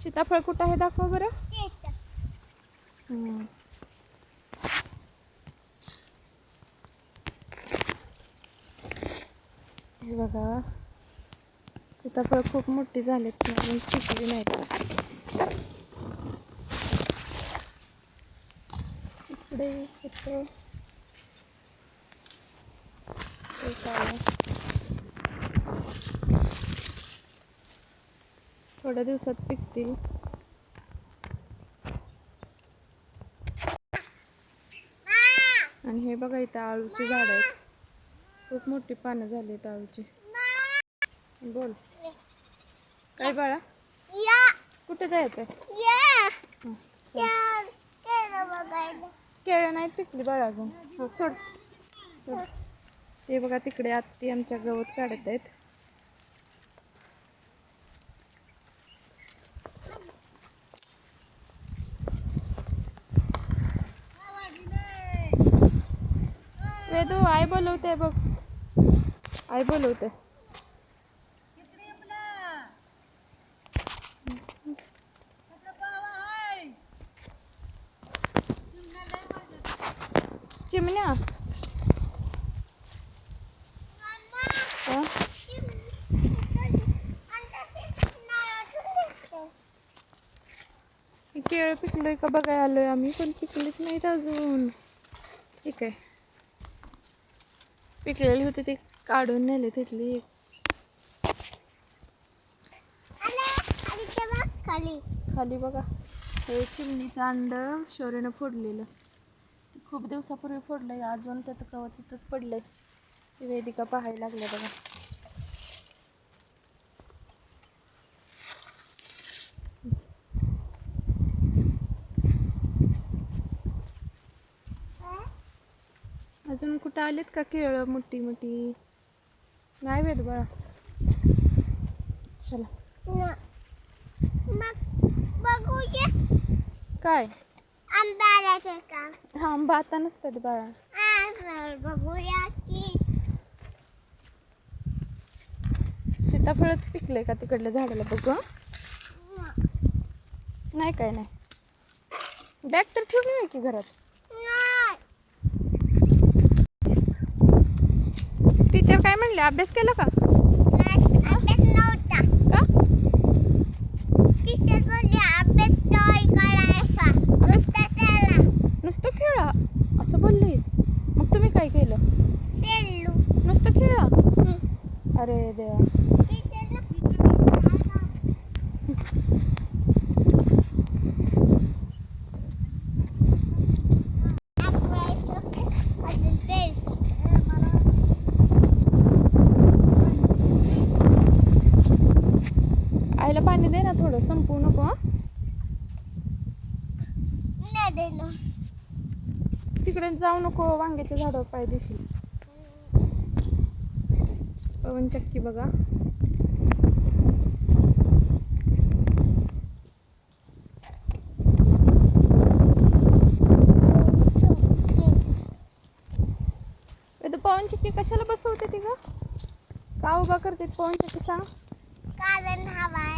सीताफळ कुठं आहे? दाखव बरं. हम्म. हे बघा. सीताफळ खूप मोठी झालेत पण नाही पिकली इकडे इकडे इथं एक आहे. थोड्या दिवसात पिकतील. आणि हे बघा इथं आळूची झाड आहेत. खूप मोठी पानं झाली आहेत आळूची. बोल. काय बाळा? कुठे जायचंय? हं, चल. केळं नाही पिकली बाळा अजून. सोड. सोड. ते बघा तिकडे आत्ती आमच्या गवत काढत आहेत. वेदू आई बोलवते बघ. आई बोलवते. चिमण्या केळं पिकलोय का बघाय आलोय आम्ही पण पिकलीच नाहीत अजून. ठीक आहे. पिकलेली होती ती काढून नेले तिथली खाली. खाली बघा. हे चिमणीचं अंड शौर्यानं फोडलेलं. ते खूप दिवसापूर्वी फोडलंय अजून त्याचं कवच इथंच पडलंय. वेदिका पाहायला लागल्या बघा. अजून कुठं आलेत का केळं मोठी मोठी? नाही वेद बाळा. चला. काय? हा आंबा आता नसतात बाळा. बघूया सीताफळच पिकलंय का तिकडल्या झाडाला बघ? नाही काय नाही. बॅग तर ठेवली नाही की घरात नाही टीचर काय म्हणले अभ्यास केला का नाही, अभ्यास नव्हता का टीचर बोलली अभ्यास नाही करायचा नुसता खेळा असं बोलले. मग तुम्ही काय केलं? नुसतं खेळा? अरे देवा. पाणी दे ना थोडं संपू नको? तिकडे जाऊ नको वांग्याच्या झाडावर पाय देशील. पवन चक्की बघा. पवन चक्की कशाला बसवते ती ग? का उभा करते पवन चक्की सांग कारण हवा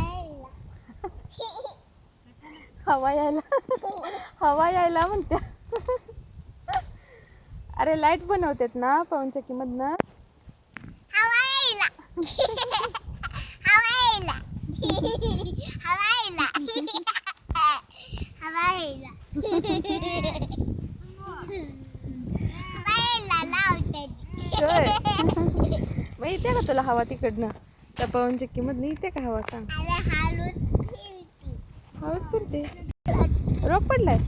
हवा यायला. हवा यायला म्हणत्या. अरे लाइट बनवतात ना पवन चक्की मधनं. हवा यायला. हवा यायला. हवा यायला. हवा यायला. हवा यायला लावते. होय. मग येते का तुला हवा तिकडनं? त्या पवन चक्की मधनं येते का हवा सांग. अरे हालून फिरते रोग पडलाय?